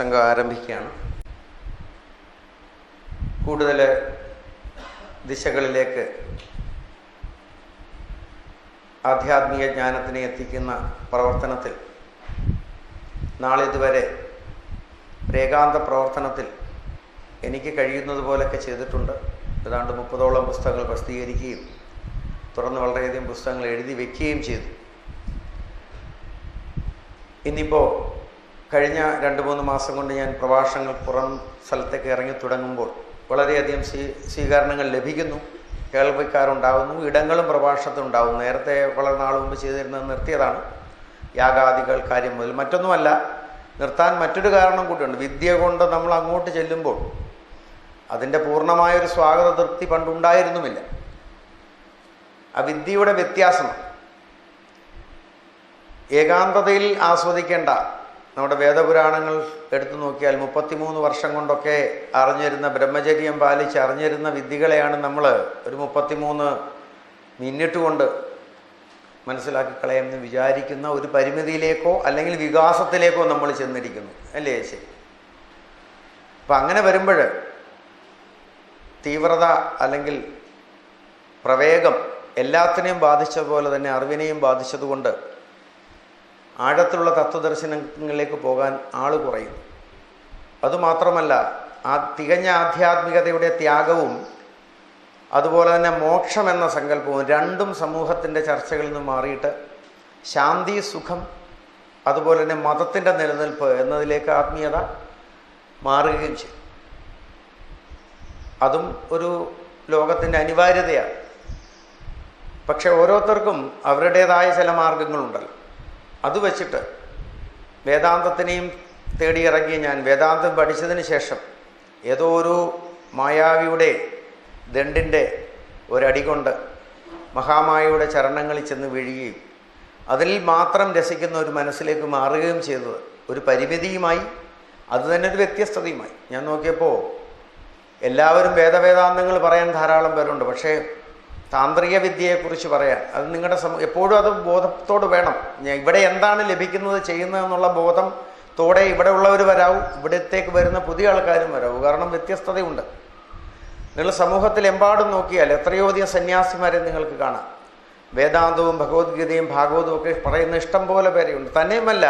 നമ്മുടെ ആരംഭിക്കുകയാണ്. കൂടുതൽ ദിശകളിലേക്ക് ആധ്യാത്മിക ജ്ഞാനത്തിനെ എത്തിക്കുന്ന പ്രവർത്തനത്തിൽ നാളിതുവരെ ഏകാന്ത പ്രവർത്തനത്തിൽ എനിക്ക് കഴിയുന്നത് പോലെയൊക്കെ ചെയ്തിട്ടുണ്ട്. ഏതാണ്ട് മുപ്പതോളം പുസ്തകങ്ങൾ പ്രസിദ്ധീകരിക്കുകയും തുടർന്ന് വളരെയധികം പുസ്തകങ്ങൾ എഴുതി വയ്ക്കുകയും ചെയ്തു. ഇന്നിപ്പോൾ കഴിഞ്ഞ രണ്ട് മൂന്ന് മാസം കൊണ്ട് ഞാൻ പ്രഭാഷണങ്ങൾ പുറം സ്ഥലത്തേക്ക് ഇറങ്ങി തുടങ്ങുമ്പോൾ വളരെയധികം സ്വീ സ്വീകരണങ്ങൾ ലഭിക്കുന്നു. കേൾവിക്കാരുണ്ടാകുന്നു ഇടങ്ങളും പ്രഭാഷണത്തിനുണ്ടാകും നേരത്തെ വളരെ നാൾ മുമ്പ് ചെയ്തിരുന്നത് നിർത്തിയതാണ്. യാഗാദികൾ കാര്യം മുതൽ. മറ്റൊന്നുമല്ല നിർത്താൻ മറ്റൊരു കാരണം കൂടിയുണ്ട്. വിദ്യ കൊണ്ട് നമ്മൾ അങ്ങോട്ട് ചെല്ലുമ്പോൾ അതിന്റെ പൂർണമായൊരു സ്വാഗത തൃപ്തി പണ്ടുണ്ടായിരുന്നുമില്ല. ആ വിദ്യയുടെ വ്യത്യാസം ഏകാന്തതയിൽ ആസ്വദിക്കേണ്ട നമ്മുടെ വേദപുരാണങ്ങൾ എടുത്തു നോക്കിയാൽ മുപ്പത്തിമൂന്ന് വർഷം കൊണ്ടൊക്കെ അറിഞ്ഞിരുന്ന ബ്രഹ്മചര്യം പാലിച്ച് അറിഞ്ഞിരുന്ന വിദ്യകളെയാണ് നമ്മൾ ഒരു മുപ്പത്തിമൂന്ന് മിന്നിട്ട് കൊണ്ട് മനസ്സിലാക്കി കളയാമെന്ന് വിചാരിക്കുന്ന ഒരു പരിമിതിയിലേക്കോ അല്ലെങ്കിൽ വികാസത്തിലേക്കോ നമ്മൾ ചെന്നിരിക്കുന്നു. അല്ലേ ശരി അപ്പം അങ്ങനെ വരുമ്പോൾ തീവ്രത അല്ലെങ്കിൽ പ്രവേഗം എല്ലാത്തിനെയും ബാധിച്ചതുപോലെ തന്നെ അറിവിനെയും ബാധിച്ചതുകൊണ്ട് ആഴത്തിലുള്ള തത്വദർശനങ്ങളിലേക്ക് പോകാൻ ആൾ കുറയും. അതുമാത്രമല്ല ആ തികഞ്ഞ ആധ്യാത്മികതയുടെ ത്യാഗവും അതുപോലെ തന്നെ മോക്ഷം എന്ന സങ്കല്പവും രണ്ടും സമൂഹത്തിന്റെ ചർച്ചകളിൽ നിന്ന് മാറിയിട്ട് ശാന്തി സുഖം അതുപോലെ തന്നെ മതത്തിന്റെ നിലനിൽപ്പ് എന്നതിലേക്ക് ആത്മീയത മാറുകയും ചെയ്യും. അതും ഒരു ലോകത്തിന്റെ അനിവാര്യതയാണ്. പക്ഷെ ഓരോരുത്തർക്കും അവരുടേതായ ചില മാർഗങ്ങളുണ്ടല്ലോ. അത് വച്ചിട്ട് വേദാന്തത്തിനെയും തേടിയിറങ്ങിയ ഞാൻ വേദാന്തം പഠിച്ചതിന് ശേഷം ഏതോ ഒരു മായാവിയുടെ ദണ്ടിന്റെ ഒരടി കൊണ്ട് മഹാമായയുടെ ചരണങ്ങളിൽ ചെന്ന് വീഴുകയും അതിൽ മാത്രം രസിക്കുന്ന ഒരു മനസ്സിലേക്ക് മാറുകയും ചെയ്തത് ഒരു പരിമിതിയുമായി അത് തന്നെ ഒരു വ്യത്യസ്തതയുമായി. ഞാൻ നോക്കിയപ്പോൾ എല്ലാവരും വേദവേദാന്തങ്ങൾ പറയാൻ ധാരാളം പേരുണ്ട്. പക്ഷേ താന്ത്രിക വിദ്യയെക്കുറിച്ച് പറയാൻ. അത് നിങ്ങളുടെ സമ എപ്പോഴും അത് ബോധത്തോട് വേണം. ഇവിടെ എന്താണ് ലഭിക്കുന്നത് ചെയ്യുന്നതെന്നുള്ള തോടെ ഇവിടെ ഉള്ളവർ വരാവും ഇവിടത്തേക്ക് വരുന്ന പുതിയ ആൾക്കാരും വരാവും. കാരണം വ്യത്യസ്തതയുണ്ട്. നിങ്ങൾ സമൂഹത്തിൽ എമ്പാടും നോക്കിയാൽ എത്രയോ അധികം സന്യാസിമാരെ നിങ്ങൾക്ക് കാണാം. വേദാന്തവും ഭഗവത്ഗീതയും ഭാഗവതവും ഒക്കെ പറയുന്ന ഇഷ്ടം പോലെ പേരെയുണ്ട് തന്നെയുമല്ല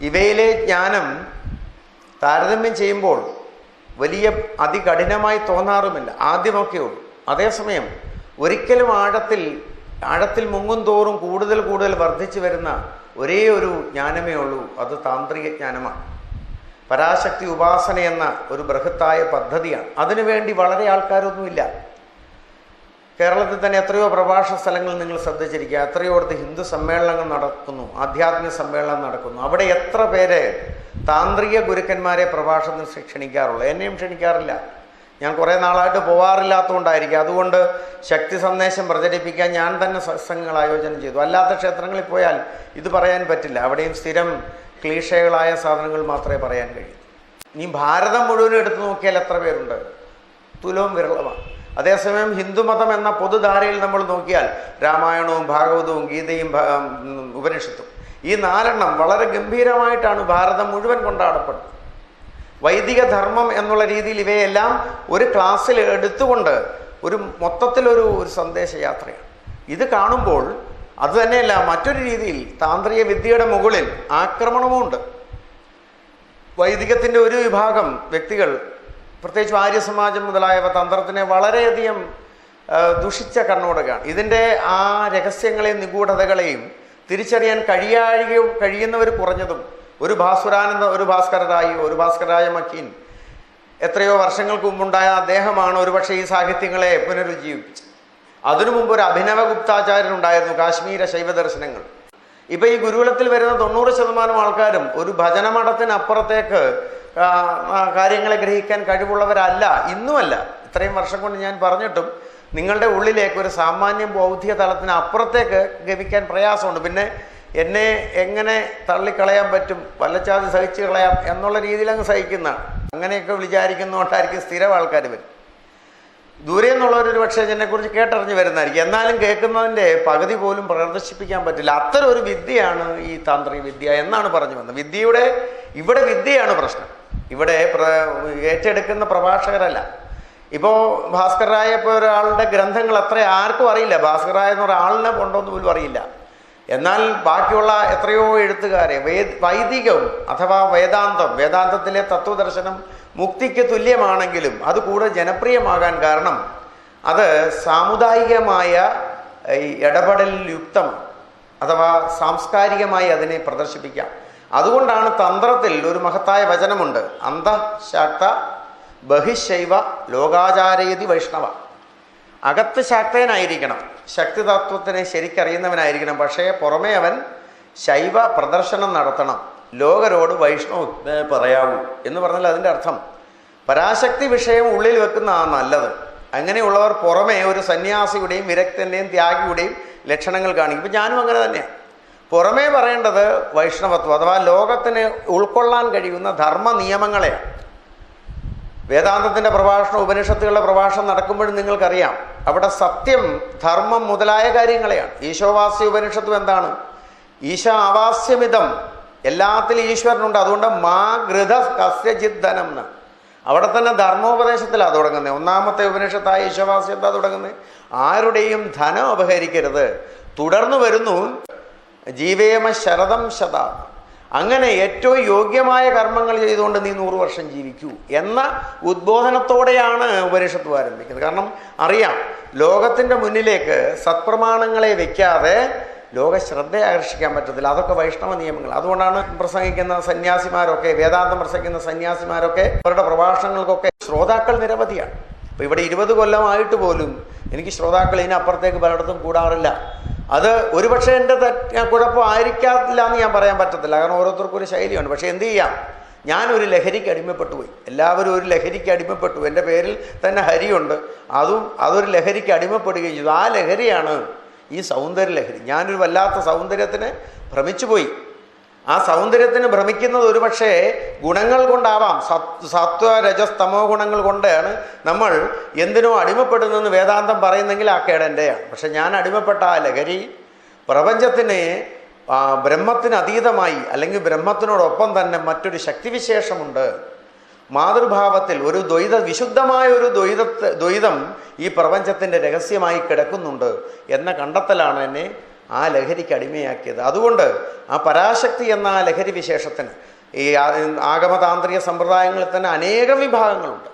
ഇവയിലെ ജ്ഞാനം താരതമ്യം ചെയ്യുമ്പോൾ വലിയ അതികഠിനമായി തോന്നാറുമില്ല. ആദ്യമൊക്കെയുള്ളൂ അതേസമയം ഒരിക്കലും ആഴത്തിൽ ആഴത്തിൽ മുങ്ങും തോറും കൂടുതൽ കൂടുതൽ വർദ്ധിച്ചു വരുന്ന ഒരേ ഒരു ജ്ഞാനമേ ഉള്ളൂ. അത് താന്ത്രിക ജ്ഞാനമാണ്. പരാശക്തി ഉപാസന എന്ന ഒരു ബൃഹത്തായ പദ്ധതിയാണ്. അതിനുവേണ്ടി വളരെ ആൾക്കാരൊന്നുമില്ല. കേരളത്തിൽ തന്നെ എത്രയോ പ്രഭാഷണ സ്ഥലങ്ങൾ നിങ്ങൾ ശ്രദ്ധിച്ചിരിക്കുക. എത്രയോ അടുത്ത് ഹിന്ദു സമ്മേളനങ്ങൾ നടക്കുന്നു. ആധ്യാത്മിക സമ്മേളനം നടക്കുന്നു. അവിടെ എത്ര പേരെ താന്ത്രിക ഗുരുക്കന്മാരെ പ്രഭാഷണത്തിന് ക്ഷണിക്കാറുള്ളൂ? എന്നെയും ക്ഷണിക്കാറില്ല. ഞാൻ കുറേ നാളായിട്ട് പോവാറില്ലാത്തതുകൊണ്ടായിരിക്കും. അതുകൊണ്ട് ശക്തി സന്ദേശം പ്രചരിപ്പിക്കാൻ ഞാൻ തന്നെ സത്സംഗങ്ങൾ ആയോജനം ചെയ്തു. അല്ലാത്ത ക്ഷേത്രങ്ങളിൽ പോയാൽ ഇത് പറയാൻ പറ്റില്ല. അവിടെയും സ്ഥിരം ക്ലീഷകളായ സാധനങ്ങൾ മാത്രമേ പറയാൻ കഴിയൂ. ഇനി ഭാരതം മുഴുവനും എടുത്തു നോക്കിയാൽ എത്ര പേരുണ്ട്? തുലവും വിരളമാണ് അതേസമയം ഹിന്ദുമതം എന്ന പൊതുധാരയിൽ നമ്മൾ നോക്കിയാൽ രാമായണവും ഭാഗവതവും ഗീതയും ഉപനിഷത്തും. ഈ നാലെണ്ണം വളരെ ഗംഭീരമായിട്ടാണ് ഭാരതം മുഴുവൻ കൊണ്ടാടപ്പെടുന്നത് വൈദിക ധർമ്മം എന്നുള്ള രീതിയിൽ ഇവയെല്ലാം ഒരു ക്ലാസ്സിൽ എടുത്തുകൊണ്ട് ഒരു മൊത്തത്തിലൊരു ഒരു സന്ദേശയാത്രയാണ്. ഇത് കാണുമ്പോൾ അത് തന്നെയല്ല മറ്റൊരു രീതിയിൽ താന്ത്രിക വിദ്യയുടെ മുകളിൽ ആക്രമണവുമുണ്ട്. വൈദികത്തിന്റെ ഒരു വിഭാഗം വ്യക്തികൾ പ്രത്യേകിച്ച് ആര്യസമാജം മുതലായവ തന്ത്രത്തിനെ വളരെയധികം ദുഷിച്ച കണ്ണോടുകയാണ് ഇതിന്റെ ആ രഹസ്യങ്ങളെയും നിഗൂഢതകളെയും തിരിച്ചറിയാൻ കഴിയാഴികയും കഴിയുന്നവർ കുറഞ്ഞതും ഒരു ഭാസ്വരാനന്ദ ഒരു ഭാസ്കരരായി ഒരു ഭാസ്കരായ മക്കീൻ. എത്രയോ വർഷങ്ങൾക്ക് മുമ്പുണ്ടായ അദ്ദേഹമാണ് ഒരുപക്ഷെ ഈ സാഹിത്യങ്ങളെ പുനരുജ്ജീവിപ്പിച്ചത്. അതിനു മുമ്പ് ഒരു അഭിനവ ഗുപ്താചാര്യൻ ഉണ്ടായിരുന്നു കാശ്മീര ശൈവ ദർശനങ്ങൾ. ഇപ്പൊ ഈ ഗുരുകുലത്തിൽ വരുന്ന തൊണ്ണൂറ് ശതമാനം ആൾക്കാരും ഒരു ഭജനമഠത്തിനപ്പുറത്തേക്ക് കാര്യങ്ങളെ ഗ്രഹിക്കാൻ കഴിവുള്ളവരല്ല. ഇന്നുമല്ല. ഇത്രയും വർഷം കൊണ്ട് ഞാൻ പറഞ്ഞിട്ടും നിങ്ങളുടെ ഉള്ളിലേക്ക് ഒരു സാമാന്യം ബൗദ്ധിക തലത്തിന് അപ്പുറത്തേക്ക് ഗമിക്കാൻ പ്രയാസമുണ്ട്. പിന്നെ എന്നെ എങ്ങനെ തള്ളിക്കളയാൻ പറ്റും? വല്ലച്ചാതി സഹിച്ചു കളയാം എന്നുള്ള രീതിയിൽ അങ്ങ് സഹിക്കുന്നതാണ് അങ്ങനെയൊക്കെ വിചാരിക്കുന്നതുകൊണ്ടായിരിക്കും സ്ഥിരം ആൾക്കാർ വരും. ദൂരെ നിന്നുള്ളവരൊരു പക്ഷേ എന്നെക്കുറിച്ച് കേട്ടറിഞ്ഞ് വരുന്നതായിരിക്കും. എന്നാലും കേൾക്കുന്നതിന്റെ പകുതി പോലും പ്രദർശിപ്പിക്കാൻ പറ്റില്ല. അത്തരം ഒരു വിദ്യയാണ് ഈ താന്ത്രിക വിദ്യ എന്നാണ് പറഞ്ഞു വന്നത്. വിദ്യയുടെ ഇവിടെ വിദ്യയാണ് പ്രശ്നം. ഇവിടെ ഏറ്റെടുക്കുന്ന പ്രഭാഷകരല്ല. ഇപ്പോൾ ഭാസ്കർ റായ ഇപ്പോൾ ഒരാളുടെ ഗ്രന്ഥങ്ങൾ അത്ര ആർക്കും അറിയില്ല. ഭാസ്കർ റായ എന്ന ഒരാളിനെ കൊണ്ടോന്ന് പോലും അറിയില്ല. എന്നാൽ ബാക്കിയുള്ള എത്രയോ എഴുത്തുകാരെ വൈദികം അഥവാ വേദാന്തം വേദാന്തത്തിലെ തത്വദർശനം മുക്തിക്ക് തുല്യമാണെങ്കിലും അത് കൂടുതൽ ജനപ്രിയമാകാൻ കാരണം അത് സാമുദായികമായ ഇടപെടലിൽ യുക്തം അഥവാ സാംസ്കാരികമായി അതിനെ പ്രദർശിപ്പിക്കാം. അതുകൊണ്ടാണ് തന്ത്രത്തിൽ ഒരു മഹത്തായ വചനമുണ്ട്. അന്തശാക്ത ബഹിശൈവ ലോകാചാരയതി വൈഷ്ണവ. അകത്ത് ശക്തനായിരിക്കണം ശക്തി തത്വത്തിനെ ശരിക്കറിയുന്നവനായിരിക്കണം. പക്ഷേ പുറമേ അവൻ ശൈവ പ്രദർശനം നടത്തണം. ലോകരോട് വൈഷ്ണവ് പറയാവൂ എന്ന് പറഞ്ഞാൽ അതിന്റെ അർത്ഥം. പരാശക്തി വിഷയം ഉള്ളിൽ വെക്കുന്ന ആ നല്ലത്. അങ്ങനെയുള്ളവർ പുറമേ ഒരു സന്യാസിയുടെയും വിരക്തന്റെയും ത്യാഗിയുടെയും ലക്ഷണങ്ങൾ കാണിക്കും. ഇപ്പം ഞാനും അങ്ങനെ തന്നെയാണ് പുറമേ പറയേണ്ടത് വൈഷ്ണവത്വം അഥവാ ലോകത്തിന് ഉൾക്കൊള്ളാൻ കഴിയുന്ന ധർമ്മ നിയമങ്ങളെ വേദാന്തത്തിന്റെ പ്രഭാഷണം ഉപനിഷത്തുകളുടെ പ്രഭാഷണം നടക്കുമ്പോഴും നിങ്ങൾക്കറിയാം. അവിടെ സത്യം ധർമ്മം മുതലായ കാര്യങ്ങളെയാണ്. ഈശോവാസ്യ ഉപനിഷത്വം എന്താണ്? ഈശ ആവാസ്യമിതം. എല്ലാത്തിലും ഈശ്വരനുണ്ട്. അതുകൊണ്ട് മാ ഗൃത കസ്യജിദ്ധനം അവിടെ തന്നെ ധർമ്മോപദേശത്തിലാണ് തുടങ്ങുന്നത് ഒന്നാമത്തെ ഉപനിഷത്തായ ഈശോവാസ്യത്താ തുടങ്ങുന്നത് ആരുടെയും ധനം അപഹരിക്കരുത്. തുടർന്ന് വരുന്നു ജീവേമ ശരതം ശത. അങ്ങനെ ഏറ്റവും യോഗ്യമായ കർമ്മങ്ങൾ ചെയ്തുകൊണ്ട് നീ നൂറ് വർഷം ജീവിക്കൂ എന്ന ഉദ്ബോധനത്തോടെയാണ് ഉപനിഷത്ത് ആരംഭിക്കുന്നത്. കാരണം അറിയാം ലോകത്തിന്റെ മുന്നിലേക്ക് സത്പ്രമാണങ്ങളെ വയ്ക്കാതെ ലോക ശ്രദ്ധ ആകർഷിക്കാൻ പറ്റത്തില്ല. അതൊക്കെ വൈഷ്ണവ നിയമങ്ങൾ. അതുകൊണ്ടാണ് പ്രസംഗിക്കുന്ന സന്യാസിമാരൊക്കെ വേദാന്തം പ്രസംഗിക്കുന്ന സന്യാസിമാരൊക്കെ അവരുടെ പ്രഭാഷണങ്ങൾക്കൊക്കെ ശ്രോതാക്കൾ നിരവധിയാണ്. അപ്പോൾ ഇവിടെ ഇരുപത് കൊല്ലമായിട്ട് പോലും എനിക്ക് ശ്രോതാക്കൾ ഇതിനപ്പുറത്തേക്ക് പലയിടത്തും കൂടാറില്ല. അത് ഒരുപക്ഷെ എന്റെ തെറ്റ് കുഴപ്പം ആയിരിക്കാത്തില്ല എന്ന് ഞാൻ പറയാൻ പറ്റത്തില്ല. കാരണം ഓരോരുത്തർക്കും ഒരു ശൈലിയുണ്ട്. പക്ഷേ എന്ത് ചെയ്യാം? ഞാനൊരു ലഹരിക്ക് അടിമപ്പെട്ടു പോയി. എല്ലാവരും ഒരു ലഹരിക്ക് അടിമപ്പെട്ടു എന്റെ പേരിൽ തന്നെ ഹരിയുണ്ട്. അതും അതൊരു ലഹരിക്ക് അടിമപ്പെടുകയും ചെയ്തു. ആ ലഹരിയാണ് ഈ സൗന്ദര്യ ലഹരി. ഞാനൊരു വല്ലാത്ത സൗന്ദര്യത്തിന് ഭ്രമിച്ചുപോയി ആ സൗന്ദര്യത്തിന് ഭ്രമിക്കുന്നത് ഒരുപക്ഷെ ഗുണങ്ങൾ കൊണ്ടാവാം. സത് സത്വ രജസ്തമോ ഗുണങ്ങൾ കൊണ്ടാണ് നമ്മൾ എന്തിനോ അടിമപ്പെടുന്നെന്ന് വേദാന്തം പറയുന്നെങ്കിൽ ആ കേടന്റെയാണ്. പക്ഷെ ഞാൻ അടിമപ്പെട്ട ആ ലഹരി പ്രപഞ്ചത്തിന് ബ്രഹ്മത്തിന് അതീതമായി അല്ലെങ്കിൽ ബ്രഹ്മത്തിനോടൊപ്പം തന്നെ മറ്റൊരു ശക്തിവിശേഷമുണ്ട്. മാതൃഭാവത്തിൽ ഒരു ദ്വൈത വിശുദ്ധമായ ഒരു ദ്വൈത ദ്വൈതം ഈ പ്രപഞ്ചത്തിന്റെ രഹസ്യമായി കിടക്കുന്നുണ്ട് എന്ന കണ്ടെത്തലാണ് എന്നെ ആ ലഹരിക്ക് അടിമയാക്കിയത്. അതുകൊണ്ട് ആ പരാശക്തി എന്ന ആ ലഹരി വിശേഷത്തിന് ഈ ആഗമതാന്ത്രിക സമ്പ്രദായങ്ങളിൽ തന്നെ അനേകം വിഭാഗങ്ങളുണ്ട്.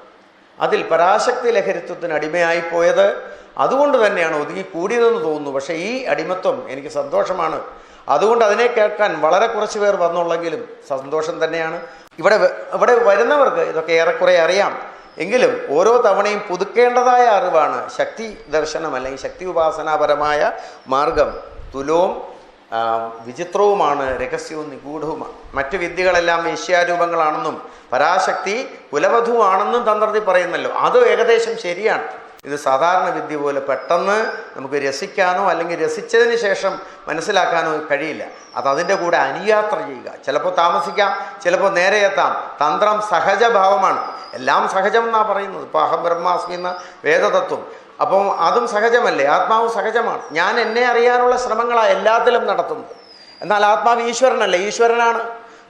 അതിൽ പരാശക്തി ലഹരിത്വത്തിന് അടിമയായി പോയത് അതുകൊണ്ട് തന്നെയാണ് ഒതുങ്ങി കൂടിയതെന്ന് തോന്നുന്നു. പക്ഷേ ഈ അടിമത്വം എനിക്ക് സന്തോഷമാണ്. അതുകൊണ്ട് അതിനെ കേൾക്കാൻ വളരെ കുറച്ച് പേർ വന്നുള്ളെങ്കിലും സന്തോഷം തന്നെയാണ്. ഇവിടെ ഇവിടെ വരുന്നവർക്ക് ഇതൊക്കെ ഏറെക്കുറെ അറിയാം. എങ്കിലും ഓരോ തവണയും പുതുക്കേണ്ടതായ അറിവാണ് ശക്തി ദർശനം അല്ലെങ്കിൽ ശക്തി ഉപാസനാപരമായ മാർഗം. തുലവും വിചിത്രവുമാണ് രഹസ്യവും നിഗൂഢവുമാണ് മറ്റു വിദ്യകളെല്ലാം വേശ്യാരൂപങ്ങളാണെന്നും പരാശക്തി കുലവധുവാണെന്നും തന്ത്രത്തിൽ പറയുന്നല്ലോ. അത് ഏകദേശം ശരിയാണ്. ഇത് സാധാരണ വിദ്യ പോലെ പെട്ടെന്ന് നമുക്ക് രസിക്കാനോ അല്ലെങ്കിൽ രസിച്ചതിന് ശേഷം മനസ്സിലാക്കാനോ കഴിയില്ല. അത് അതിന്റെ കൂടെ അനുയാത്ര ചെയ്യുക. ചിലപ്പോൾ താമസിക്കാം ചിലപ്പോൾ നേരെ എത്താം. തന്ത്രം സഹജഭാവമാണ് എല്ലാം സഹജം എന്നാണ് പറയുന്നത്. ഇപ്പോൾ അഹം ബ്രഹ്മാസ്മി എന്ന വേദതത്വം. അപ്പം അതും സഹജമല്ലേ? ആത്മാവ് സഹജമാണ്. ഞാൻ എന്നെ അറിയാനുള്ള ശ്രമങ്ങളാണ് എല്ലാത്തിലും നടത്തുന്നത്. എന്നാൽ ആത്മാവ് ഈശ്വരനല്ലേ? ഈശ്വരനാണ്.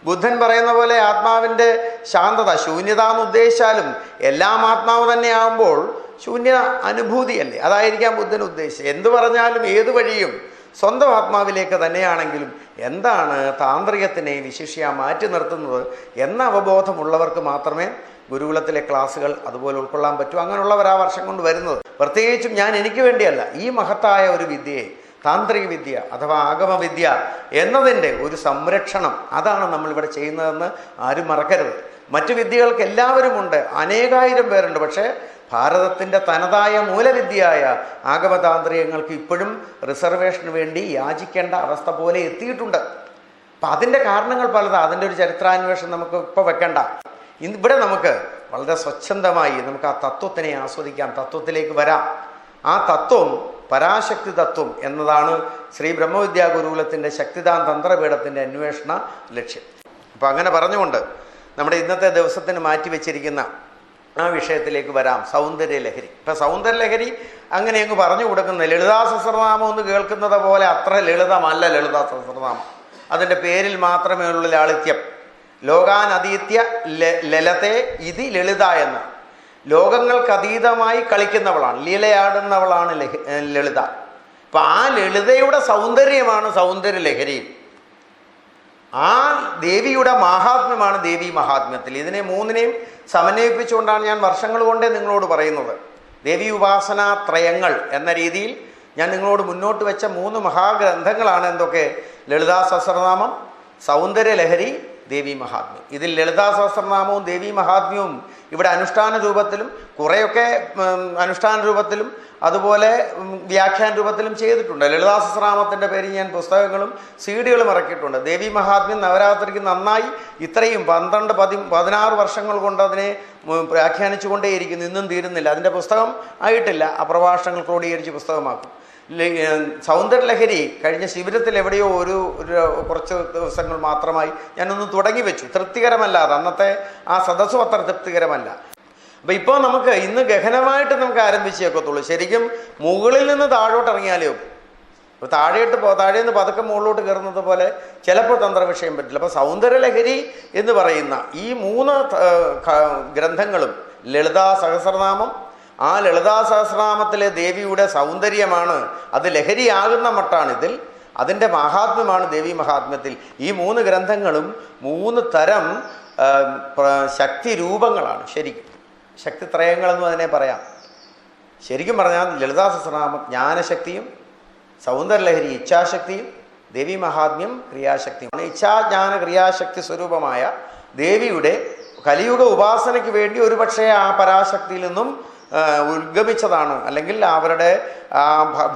ബുദ്ധൻ പറയുന്ന പോലെ ആത്മാവിന്റെ ശാന്തത ശൂന്യത എന്ന് ഉദ്ദേശിച്ചാലും എല്ലാം ആത്മാവ് തന്നെയാകുമ്പോൾ ശൂന്യ അനുഭൂതിയല്ലേ? അതായിരിക്കാം ബുദ്ധൻ ഉദ്ദേശിച്ചത്. എന്തു പറഞ്ഞാലും ഏത് വഴിയും സ്വന്തം ആത്മാവിലേക്ക് തന്നെയാണെങ്കിലും എന്താണ് താന്ത്രികത്തിനെ വിശിഷ്യ മാറ്റി നിർത്തുന്നത് എന്ന അവബോധമുള്ളവർക്ക് മാത്രമേ ഗുരുകുലത്തിലെ ക്ലാസ്സുകൾ അതുപോലെ ഉൾക്കൊള്ളാൻ പറ്റും. അങ്ങനെയുള്ളവർ ആ വർഷം കൊണ്ട് വരുന്നത്. പ്രത്യേകിച്ചും ഞാൻ എനിക്ക് വേണ്ടിയല്ല ഈ മഹത്തായ ഒരു വിദ്യയെ താന്ത്രിക വിദ്യ അഥവാ ആഗമവിദ്യ എന്നതിന്റെ ഒരു സംരക്ഷണം അതാണ് നമ്മളിവിടെ ചെയ്യുന്നതെന്ന് ആരും മറക്കരുത്. മറ്റു വിദ്യകൾക്ക് എല്ലാവരുമുണ്ട് അനേകായിരം പേരുണ്ട് പക്ഷേ ഭാരതത്തിന്റെ തനതായ മൂലവിദ്യയായ ആഗമതാന്ത്രികങ്ങൾക്ക് ഇപ്പോഴും റിസർവേഷന് വേണ്ടി യാചിക്കേണ്ട അവസ്ഥ പോലെ എത്തിയിട്ടുണ്ട്. അപ്പം അതിന്റെ കാരണങ്ങൾ പലതാണ് അതിന്റെ ഒരു ചരിത്രാന്വേഷണം നമുക്ക് ഇപ്പോൾ വെക്കണ്ട. ഇവിടെ നമുക്ക് വളരെ സ്വച്ഛന്തമായി നമുക്ക് ആ തത്വത്തിനെ ആസ്വദിക്കാം തത്വത്തിലേക്ക് വരാം. ആ തത്വം പരാശക്തി തത്വം എന്നതാണ് ശ്രീ ബ്രഹ്മവിദ്യാ ഗുരുകുലത്തിന്റെ ശക്തിദാൻ തന്ത്രപീഠത്തിന്റെ അന്വേഷണ ലക്ഷ്യം. അപ്പോൾ അങ്ങനെ പറഞ്ഞുകൊണ്ട് നമ്മുടെ ഇന്നത്തെ ദിവസത്തിന് മാറ്റി വെച്ചിരിക്കുന്ന ആ വിഷയത്തിലേക്ക് വരാം സൗന്ദര്യ ലഹരി. ഇപ്പം സൗന്ദര്യ ലഹരി അങ്ങനെ അങ്ങ് പറഞ്ഞു കൊടുക്കുന്ന ലളിതാ സഹസ്രനാമം എന്ന് കേൾക്കുന്നത് പോലെ അത്ര ലളിതമല്ല ലളിതാ സഹസ്രനാമം. അതിന്റെ പേരിൽ മാത്രമേ ഉള്ളൂ ലാളിത്യം. ലോകാനതീത്യ ല- ലലത്തെ ഇതി ലളിത എന്ന്. ലോകങ്ങൾക്ക് അതീതമായി കളിക്കുന്നവളാണ് ലീലയാടുന്നവളാണ് ലളിത. അപ്പം ആ ലളിതയുടെ സൗന്ദര്യമാണ് സൗന്ദര്യ ലഹരി. ആ ദേവിയുടെ മഹാത്മ്യമാണ് ദേവി മഹാത്മ്യത്തിൽ. ഇതിനെ മൂന്നിനെയും സമന്വയിപ്പിച്ചുകൊണ്ടാണ് ഞാൻ വർഷങ്ങൾ കൊണ്ടേ നിങ്ങളോട് പറയുന്നത്. ദേവി ഉപാസനാ ത്രയങ്ങൾ എന്ന രീതിയിൽ ഞാൻ നിങ്ങളോട് മുന്നോട്ട് വെച്ച മൂന്ന് മഹാഗ്രന്ഥങ്ങളാണ് എന്തൊക്കെ? ലളിതാ സഹസ്രനാമം സൗന്ദര്യ ലഹരി ദേവി മഹാത്മ്യം. ഇതിൽ ലളിതാ സഹസ്രനാമവും ദേവി മഹാത്മ്യവും ഇവിടെ അനുഷ്ഠാന രൂപത്തിലും കുറേയൊക്കെ അനുഷ്ഠാന രൂപത്തിലും അതുപോലെ വ്യാഖ്യാന രൂപത്തിലും ചെയ്തിട്ടുണ്ട്. ലളിതാ സഹസ്രനാമത്തിന്റെ പേരിൽ ഞാൻ പുസ്തകങ്ങളും സീഡികളും ഇറക്കിയിട്ടുണ്ട്. ദേവി മഹാത്മ്യം നവരാത്രിക്ക് നന്നായി ഇത്രയും പന്ത്രണ്ട് പതി പതിനാറ് വർഷങ്ങൾ കൊണ്ട് അതിനെ വ്യാഖ്യാനിച്ചുകൊണ്ടേയിരിക്കുന്നു. ഇന്നും തീരുന്നില്ല. അതിന്റെ പുസ്തകം ആയിട്ടില്ല. അപ്രഭാഷണങ്ങൾ പ്രഭാഷണങ്ങൾ ക്രോഡീകരിച്ച് പുസ്തകമാക്കും. സൗന്ദര്യലഹരി കഴിഞ്ഞ ശിബിരത്തിൽ എവിടെയോ ഒരു കുറച്ച് ദിവസങ്ങൾ മാത്രമായി ഞാനൊന്ന് തുടങ്ങി വെച്ചു. തൃപ്തികരമല്ലാതെ. അന്നത്തെ ആ സദസ്സും അത്ര തൃപ്തികരമല്ല. അപ്പം ഇപ്പോൾ നമുക്ക് ഇന്ന് ഗഹനമായിട്ട് നമുക്ക് ആരംഭിച്ചേക്കത്തുള്ളൂ. ശരിക്കും മുകളിൽ നിന്ന് താഴോട്ട് ഇറങ്ങിയാലേ അപ്പോൾ താഴെയിട്ട് പോ താഴെ നിന്ന് പതുക്കെ മുകളിലോട്ട് കയറുന്നത് പോലെ ചിലപ്പോൾ തന്ത്രവിഷയം പറ്റില്ല. അപ്പോൾ സൗന്ദര്യലഹരി എന്ന് പറയുന്ന ഈ മൂന്ന് ഗ്രന്ഥങ്ങളും ലളിതാ സഹസ്രനാമം ആ ലളിതാ സഹസ്രനാമത്തിലെ ദേവിയുടെ സൗന്ദര്യമാണ് അത് ലഹരിയാകുന്ന മട്ടാണിതിൽ. അതിന്റെ മഹാത്മ്യമാണ് ദേവി മഹാത്മ്യത്തിൽ. ഈ മൂന്ന് ഗ്രന്ഥങ്ങളും മൂന്ന് തരം ശക്തി രൂപങ്ങളാണ്. ശരിക്കും ശക്തിത്രയങ്ങളെന്നും അതിനെ പറയാം. ശരിക്കും പറഞ്ഞാൽ ലളിതാ സഹസ്രനാമം ജ്ഞാനശക്തിയും സൗന്ദര്യലഹരി ഇച്ഛാശക്തിയും ദേവി മഹാത്മ്യം ക്രിയാശക്തിയും ഇച്ഛാജ്ഞാന ക്രിയാശക്തി സ്വരൂപമായ ദേവിയുടെ കലിയുഗ ഉപാസനയ്ക്ക് വേണ്ടി ഒരുപക്ഷേ ആ പരാശക്തിയിൽ നിന്നും ഉദ്ഗമിച്ചതാണ്. അല്ലെങ്കിൽ അവരുടെ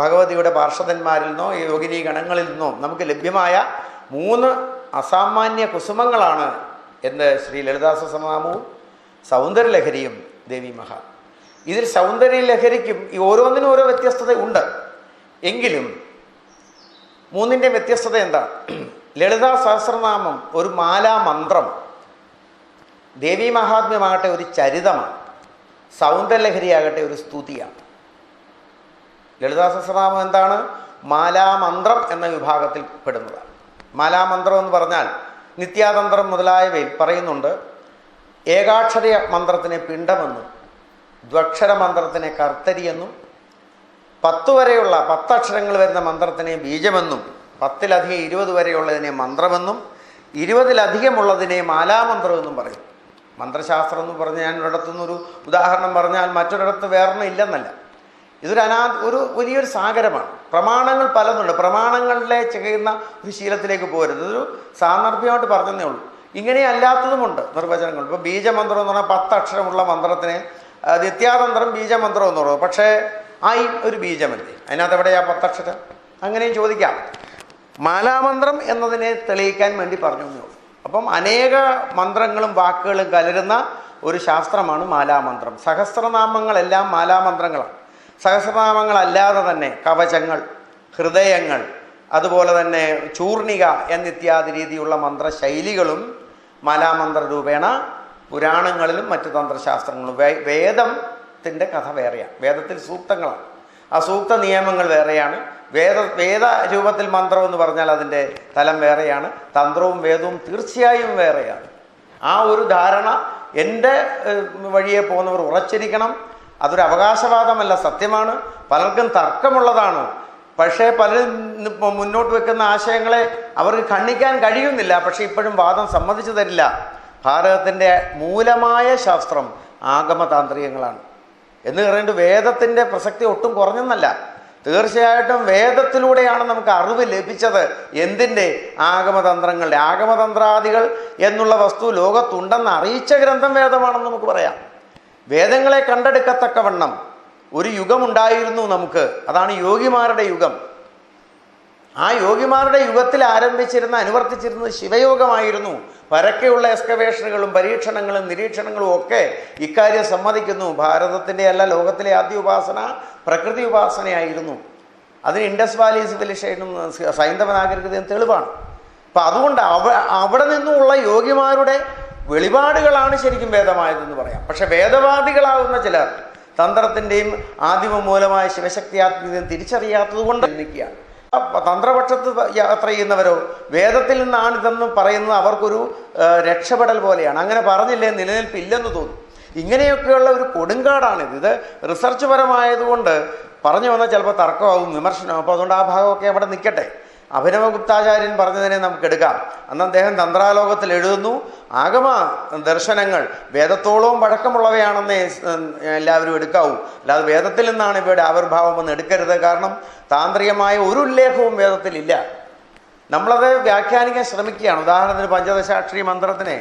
ഭഗവതിയുടെ പാർഷദന്മാരിൽ നിന്നോ യോഗിനി ഗണങ്ങളിൽ നിന്നോ നമുക്ക് ലഭ്യമായ മൂന്ന് അസാമാന്യ കുസുമങ്ങളാണ് എന്ന് ശ്രീ ലളിതാ സഹസ്രനാമവും സൗന്ദര്യലഹരിയും ദേവി മഹാ. ഇതിൽ സൗന്ദര്യലഹരിക്കും ഈ ഓരോന്നിനും ഓരോ വ്യത്യസ്തത ഉണ്ട്. എങ്കിലും മൂന്നിന്റെ വ്യത്യസ്തത എന്താ? ലളിതാ സഹസ്രനാമം ഒരു മാലാമന്ത്രം ദേവി മഹാത്മ്യമാകട്ടെ ഒരു ചരിതമാണ്. സൗന്ദര്യലഹരിയാകട്ടെ ഒരു സ്തുതിയാണ്. ലളിതാ സഹസ്രനാമം എന്താണ്? മാലാമന്ത്രം എന്ന വിഭാഗത്തിൽ പെടുന്നതാണ്. മാലാമന്ത്രം എന്ന് പറഞ്ഞാൽ നിത്യാതന്ത്രം മുതലായവയിൽ പറയുന്നുണ്ട് ഏകാക്ഷര മന്ത്രത്തിനെ പിണ്ടമെന്നും ദ്വക്ഷര മന്ത്രത്തിനെ കർത്തരിയെന്നും പത്ത് വരെയുള്ള പത്തക്ഷരങ്ങൾ വരുന്ന മന്ത്രത്തിനെ ബീജമെന്നും പത്തിലധികം ഇരുപത് വരെയുള്ളതിനെ മന്ത്രമെന്നും ഇരുപതിലധികമുള്ളതിനെ മാലാമന്ത്രമെന്നും പറയും. മന്ത്രശാസ്ത്രം എന്ന് പറഞ്ഞ് ഞാൻ ഒരിടത്തുനിന്ന് ഒരു ഉദാഹരണം പറഞ്ഞാൽ മറ്റൊരിടത്ത് വേറൊന്നും ഇല്ലെന്നല്ല. ഇതൊരു അനാ ഒരു വലിയൊരു സാഗരമാണ്. പ്രമാണങ്ങൾ പലതുണ്ട്. പ്രമാണങ്ങളിലെ ചെയ്യുന്ന ഒരു ശീലത്തിലേക്ക് പോരുത്. ഇതൊരു സാന്ദർഭ്യമായിട്ട് പറഞ്ഞതേ ഉള്ളൂ. ഇങ്ങനെ അല്ലാത്തതുമുണ്ട് നിർവചനങ്ങൾ. ഇപ്പോൾ ബീജമന്ത്രം എന്ന് പറഞ്ഞാൽ പത്ത് അക്ഷരമുള്ള മന്ത്രത്തിനെ നിത്യാതന്ത്രം ബീജമന്ത്രം എന്ന് പറയുന്നത് പക്ഷേ ആയി ഒരു ബീജമല്ലേ? അതിനകത്ത് എവിടെയാ പത്തക്ഷരം? അങ്ങനെയും ചോദിക്കാം. മാലാമന്ത്രം എന്നതിനെ തെളിയിക്കാൻ വേണ്ടി പറഞ്ഞു എന്നേ ഉള്ളൂ. അപ്പം അനേക മന്ത്രങ്ങളും വാക്കുകളും കലരുന്ന ഒരു ശാസ്ത്രമാണ് മാലാമന്ത്രം. സഹസ്രനാമങ്ങളെല്ലാം മാലാമന്ത്രങ്ങളാണ്. സഹസ്രനാമങ്ങളല്ലാതെ തന്നെ കവചങ്ങൾ ഹൃദയങ്ങൾ അതുപോലെ തന്നെ ചൂർണിക എന്നിത്യാദി രീതിയിലുള്ള മന്ത്രശൈലികളും മാലാമന്ത്ര രൂപേണ പുരാണങ്ങളിലും മറ്റു തന്ത്രശാസ്ത്രങ്ങളും വേദത്തിന്റെ കഥ വേറെയാണ്. വേദത്തിൽ സൂക്തങ്ങളാണ്. ആ സൂക്ത നിയമങ്ങൾ വേറെയാണ്. വേദ വേദ രൂപത്തിൽ മന്ത്രം എന്ന് പറഞ്ഞാൽ അതിന്റെ തലം വേറെയാണ്. തന്ത്രവും വേദവും തീർച്ചയായും വേറെയാണ്. ആ ഒരു ധാരണ എന്റെ വഴിയെ പോകുന്നവർ ഉറച്ചിരിക്കണം. അതൊരു അവകാശവാദമല്ല സത്യമാണ്. പലർക്കും തർക്കമുള്ളതാണ്. പക്ഷേ പലരും മുന്നോട്ട് വെക്കുന്ന ആശയങ്ങളെ അവർക്ക് ഖണ്ഡിക്കാൻ കഴിയുന്നില്ല. പക്ഷേ ഇപ്പോഴും വാദം സമ്മതിച്ചു തരില്ല. ഭാരതത്തിന്റെ മൂലമായ ശാസ്ത്രം ആഗമതാന്ത്രികങ്ങളാണ്. എന്ന് പറയുന്നത് വേദത്തിന്റെ പ്രസക്തി ഒട്ടും കുറഞ്ഞെന്നല്ല. തീർച്ചയായിട്ടും വേദത്തിലൂടെയാണ് നമുക്ക് അറിവ് ലഭിച്ചത് എന്തിന്റെ ആഗമതന്ത്രങ്ങളുടെ. ആഗമതന്ത്രാദികൾ എന്നുള്ള വസ്തു ലോകത്തുണ്ടെന്ന് അറിയിച്ച ഗ്രന്ഥം വേദമാണെന്ന് നമുക്ക് പറയാം. വേദങ്ങളെ കണ്ടെടുക്കത്തക്കവണ്ണം ഒരു യുഗമുണ്ടായിരുന്നു നമുക്ക്. അതാണ് യോഗിമാരുടെ യുഗം. ആ യോഗിമാരുടെ യുഗത്തിൽ ആരംഭിച്ചിരുന്ന അനുവർത്തിച്ചിരുന്നത് ശിവയോഗമായിരുന്നു. പരക്കെയുള്ള എക്സ്കവേഷനുകളും പരീക്ഷണങ്ങളും നിരീക്ഷണങ്ങളും ഒക്കെ ഇക്കാര്യം സമ്മതിക്കുന്നു. ഭാരതത്തിന്റെ അല്ല ലോകത്തിലെ ആദ്യ ഉപാസന പ്രകൃതി ഉപാസനയായിരുന്നു. അതിന് ഇൻഡസ് വാലി സിവിലൈസേഷനും സൈന്ധവ നാഗരികതയും തെളിവാണ്. അപ്പം അതുകൊണ്ട് അവ അവിടെ നിന്നുമുള്ള യോഗിമാരുടെ വെളിപാടുകളാണ് ശരിക്കും വേദമായതെന്ന് പറയാം. പക്ഷെ വേദവാദികളാവുന്ന ചിലർ തന്ത്രത്തിന്റെയും ആദിമ മൂലമായ ശിവശക്തി ആത്മീയതയും തിരിച്ചറിയാത്തത് കൊണ്ട് നിൽക്കുകയാണ്. തന്ത്രപക്ഷത്ത് യാത്ര ചെയ്യുന്നവരോ വേദത്തിൽ നിന്നാണ് ഇതെന്ന് പറയുന്നത് അവർക്കൊരു രക്ഷപ്പെടൽ പോലെയാണ്. അങ്ങനെ പറഞ്ഞില്ലേ നിലനിൽപ്പില്ലെന്ന് തോന്നും. ഇങ്ങനെയൊക്കെയുള്ള ഒരു കൊടുങ്കാടാണിത്. ഇത് റിസർച്ച് പരമായതുകൊണ്ട് പറഞ്ഞു വന്നാൽ ചിലപ്പോൾ തർക്കമാവും വിമർശനമാവും. അപ്പോൾ അതുകൊണ്ട് ആ ഭാഗമൊക്കെ അവിടെ നിൽക്കട്ടെ. അഭിനവ ഗുപ്താചാര്യൻ പറഞ്ഞതിനെ നമുക്ക് എടുക്കാം. അന്ന് അദ്ദേഹം തന്ത്രാലോകത്തിൽ എഴുതുന്നു ആഗമ ദർശനങ്ങൾ വേദത്തോളവും പഴക്കമുള്ളവയാണെന്നേ എല്ലാവരും എടുക്കാവൂ. അല്ലാതെ വേദത്തിൽ നിന്നാണ് ഇവയുടെ ആവിർഭാവം എന്ന് എടുക്കരുത്. കാരണം താന്ത്രികമായ ഒരു ഉല്ലേഖവും വേദത്തിലില്ല നമ്മളത് വ്യാഖ്യാനിക്കാൻ ശ്രമിക്കുകയാണ്. ഉദാഹരണത്തിന് പഞ്ചദശാക്ഷരി മന്ത്രത്തിനെ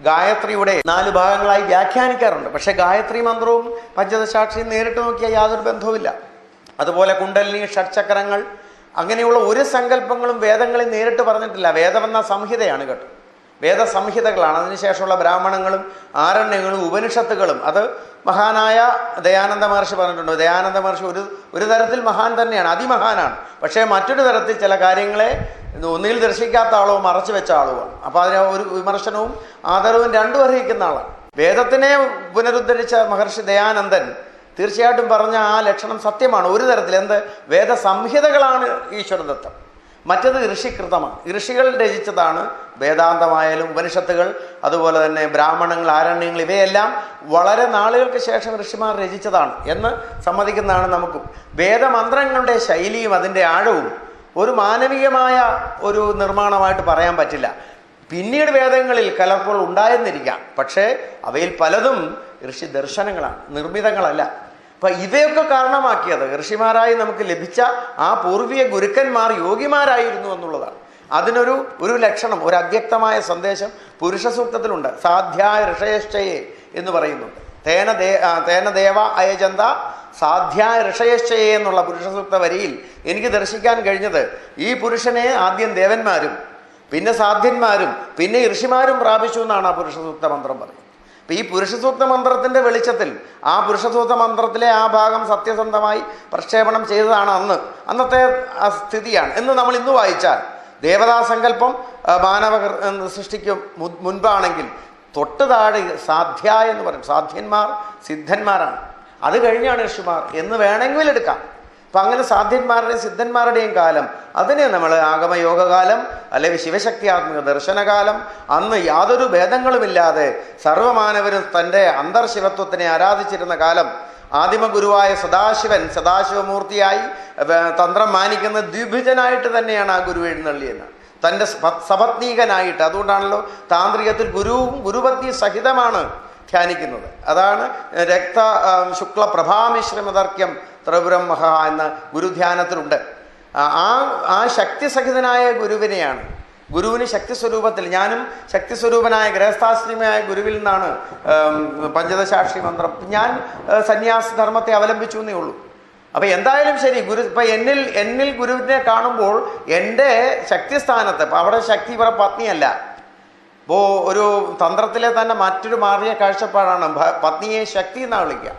ഗായത്രിയുടെ നാല് ഭാഗങ്ങളായി വ്യാഖ്യാനിക്കാറുണ്ട്. പക്ഷേ ഗായത്രി മന്ത്രവും പഞ്ചദശാക്ഷിയും നേരിട്ട് നോക്കിയാൽ യാതൊരു ബന്ധവുമില്ല. അതുപോലെ കുണ്ടലിനി ഷഡ്ചക്രങ്ങൾ അങ്ങനെയുള്ള ഒരു സങ്കല്പങ്ങളും വേദങ്ങളിൽ നേരിട്ട് പറഞ്ഞിട്ടില്ല. വേദമെന്ന സംഹിതയാണ് കേട്ടോ. വേദസംഹിതകളാണ്. അതിനുശേഷമുള്ള ബ്രാഹ്മണങ്ങളും ആരണ്യങ്ങളും ഉപനിഷത്തുകളും. അത് മഹാനായ ദയാനന്ദ മഹർഷി പറഞ്ഞിട്ടുണ്ട്. ദയാനന്ദ മഹർഷി ഒരു ഒരു തരത്തിൽ മഹാൻ തന്നെയാണ്. അതിമഹാനാണ്. പക്ഷേ മറ്റൊരു തരത്തിൽ ചില കാര്യങ്ങളെ ഒന്നിൽ ദർശിക്കാത്ത ആളോ മറച്ചു വെച്ച ആളുമാണ് അപ്പോൾ അതിന് ഒരു വിമർശനവും ആദരവും രണ്ടും അർഹിക്കുന്ന ആളാണ് വേദത്തിനെ പുനരുദ്ധരിച്ച മഹർഷി ദയാനന്ദൻ തീർച്ചയായിട്ടും പറഞ്ഞ ആ ലക്ഷണം സത്യമാണ്. ഒരു തരത്തിൽ എന്ത്? വേദസംഹിതകളാണ് ഈശ്വരദത്തം മറ്റത് ഋഷികൃതമാണ്. ഋഷികൾ രചിച്ചതാണ് വേദാന്തമായാലും ഉപനിഷത്തുകൾ അതുപോലെ തന്നെ ബ്രാഹ്മണങ്ങൾ ആരണ്യങ്ങൾ ഇവയെല്ലാം വളരെ നാളുകൾക്ക് ശേഷം ഋഷിമാർ രചിച്ചതാണ് എന്ന് സമ്മതിക്കുന്നതാണ് നമുക്കും. വേദമന്ത്രങ്ങളുടെ ശൈലിയും അതിന്റെ ആഴവും ഒരു മാനവീയമായ ഒരു നിർമ്മാണമായിട്ട് പറയാൻ പറ്റില്ല. പിന്നീട് വേദങ്ങളിൽ കലർപ്പുകൾ ഉണ്ടായെന്നിരിക്കാം. പക്ഷേ അവയിൽ പലതും ഋഷി ദർശനങ്ങളാണ് നിർമ്മിതങ്ങളല്ല. അപ്പം ഇവയൊക്കെ കാരണമാക്കിയത് ഋഷിമാരായി നമുക്ക് ലഭിച്ച ആ പൂർവീയ ഗുരുക്കന്മാർ യോഗിമാരായിരുന്നു എന്നുള്ളതാണ്. അതിനൊരു ഒരു ലക്ഷണം ഒരു അവ്യക്തമായ സന്ദേശം പുരുഷ സൂക്തത്തിലുണ്ട്. സാധ്യായ ഋഷയശ്ചയെ എന്ന് പറയുന്നുണ്ട് തേന ദേ തേന ദേവ അയജന്ത സാധ്യായ ഋഷയശ്ചയെ എന്നുള്ള പുരുഷ സൂക്ത വരിയിൽ എനിക്ക് ദർശിക്കാൻ കഴിഞ്ഞത് ഈ പുരുഷനെ ആദ്യം ദേവന്മാരും പിന്നെ സാധ്യന്മാരും പിന്നെ ഋഷിമാരും പ്രാപിച്ചു എന്നാണ് ആ പുരുഷ സൂക്ത മന്ത്രം പറയുന്നത്. അപ്പം ഈ പുരുഷസൂക്ത മന്ത്രത്തിന്റെ വെളിച്ചത്തിൽ ആ പുരുഷസൂക്ത മന്ത്രത്തിലെ ആ ഭാഗം സത്യസന്ധമായി പ്രക്ഷേപണം ചെയ്തതാണ് അന്ന്. അന്നത്തെ സ്ഥിതിയാണ്. എന്ന് നമ്മൾ ഇന്ന് വായിച്ചാൽ ദേവതാസങ്കല്പം മാനവ സൃഷ്ടിക്ക് മുൻപാണെങ്കിൽ തൊട്ട് താഴെ സാധ്യ എന്ന് പറയും. സാധ്യന്മാർ സിദ്ധന്മാരാണ്. അത് കഴിഞ്ഞാണ് ഋഷിമാർ. എന്ന് വേണമെങ്കിൽ എടുക്കാം. അപ്പം അങ്ങനെ സാധ്യന്മാരുടെയും സിദ്ധന്മാരുടെയും കാലം. അതിനെ നമ്മൾ ആഗമയോഗകാലം അല്ലെങ്കിൽ ശിവശക്തിയാത്മക ദർശനകാലം. അന്ന് യാതൊരു ഭേദങ്ങളുമില്ലാതെ സർവമാനവരും തന്റെ അന്തർശിവത്വത്തിനെ ആരാധിച്ചിരുന്ന കാലം. ആദിമ ഗുരുവായ സദാശിവൻ സദാശിവമൂർത്തിയായി തന്ത്രം മാനിക്കുന്ന ദ്വിഭുജനായിട്ട് തന്നെയാണ് ആ ഗുരു എഴുന്നള്ളിയെന്ന് തന്റെ സപ- സപത്നീകനായിട്ട്. അതുകൊണ്ടാണല്ലോ താന്ത്രികത്തിൽ ഗുരുവും ഗുരുപത്നി സഹിതമാണ് ധ്യാനിക്കുന്നത്. അതാണ് രക്ത ശുക്ല പ്രഭാമിശ്രമതർക്യം ത്രിപുരം എന്ന ഗുരുധ്യാനത്തിലുണ്ട്. ആ ആ- ശക്തിസഹിതനായ ഗുരുവിനെയാണ്. ഗുരുവിന് ശക്തി സ്വരൂപത്തിൽ ഞാനും ശക്തി സ്വരൂപനായ ഗൃഹസ്ഥാശ്രമിയായ ഗുരുവിൽ നിന്നാണ് പഞ്ചദശാക്ഷി മന്ത്രം. ഞാൻ സന്യാസി ധർമ്മത്തെ അവലംബിച്ചു എന്നേ ഉള്ളൂ. അപ്പം എന്തായാലും ശരി ഗുരു ഇപ്പം എന്നിൽ എന്നിൽ ഗുരുവിനെ കാണുമ്പോൾ എന്റെ ശക്തിസ്ഥാനത്ത് ഇപ്പം അവിടെ ശക്തി ഇവിടെ പത്നിയല്ല. ഇപ്പോൾ ഒരു തന്ത്രത്തിലെ തന്നെ മറ്റൊരു മാറിയ കാഴ്ചപ്പാടാണ് പത്നിയെ ശക്തി എന്നാണ് വിളിക്കുക.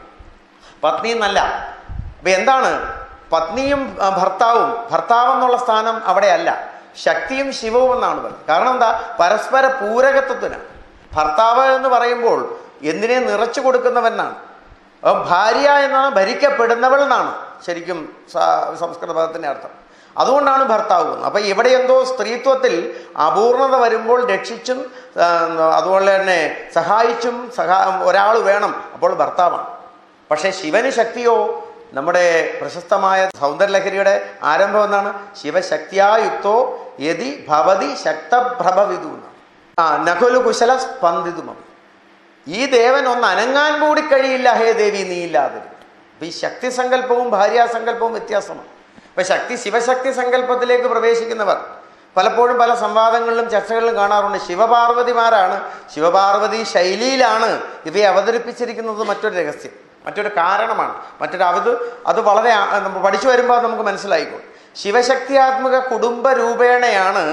പത്നി എന്നല്ല അപ്പം എന്താണ്? പത്നിയും ഭർത്താവും ഭർത്താവ് എന്നുള്ള സ്ഥാനം അവിടെയല്ല. ശക്തിയും ശിവവും എന്നാണ് പറയുന്നത് കാരണം എന്താ? പരസ്പര പൂരകത്വത്തിന്. ഭർത്താവ് എന്ന് പറയുമ്പോൾ എന്തിനെ നിറച്ചു കൊടുക്കുന്നവനാണ്? ഭാര്യ എന്നാണ് ഭരിക്കപ്പെടുന്നവൾ എന്നാണ് ശരിക്കും സംസ്കൃത പദത്തിന്റെ അർത്ഥം. അതുകൊണ്ടാണ് ഭർത്താവ്. അപ്പം ഇവിടെ എന്തോ സ്ത്രീത്വത്തിൽ അപൂർണത വരുമ്പോൾ രക്ഷിച്ചും അതുപോലെ തന്നെ സഹായിച്ചും സഹാ ഒരാൾ വേണം. അപ്പോൾ ഭർത്താവാണ്. പക്ഷേ ശിവന് ശക്തിയോ നമ്മുടെ പ്രശസ്തമായ സൗന്ദര്യലഹരിയുടെ ആരംഭം എന്നാണ് ശിവശക്തിയായുക്തോ യതി ഭവതി ശക്തപ്രഭവിതു. ആ നഖുലു കുശല സ്പന്ദിതുമം ഈ ദേവൻ ഒന്ന് അനങ്ങാൻ കൂടി കഴിയില്ല ഹേ ദേവി നീ ഇല്ലാതെ അപ്പൊ ഈ ശക്തി സങ്കല്പവും ഭാര്യാസങ്കല്പവും വ്യത്യാസമാണ്. അപ്പൊ ശക്തി ശിവശക്തി സങ്കല്പത്തിലേക്ക് പ്രവേശിക്കുന്നവർ പലപ്പോഴും പല സംവാദങ്ങളിലും ചർച്ചകളിലും കാണാറുണ്ട്. ശിവപാർവതിമാരാണ് ശിവപാർവതി ശൈലിയിലാണ് ഇവയെ അവതരിപ്പിച്ചിരിക്കുന്നത് മറ്റൊരു രഹസ്യം. മറ്റൊരു കാരണമാണ്. മറ്റൊരു അത് അത് വളരെ നമ്മൾ പഠിച്ചു വരുമ്പോൾ നമുക്ക് മനസ്സിലായിക്കോളും. ശിവശക്തിയാത്മക കുടുംബ രൂപേണയാണ്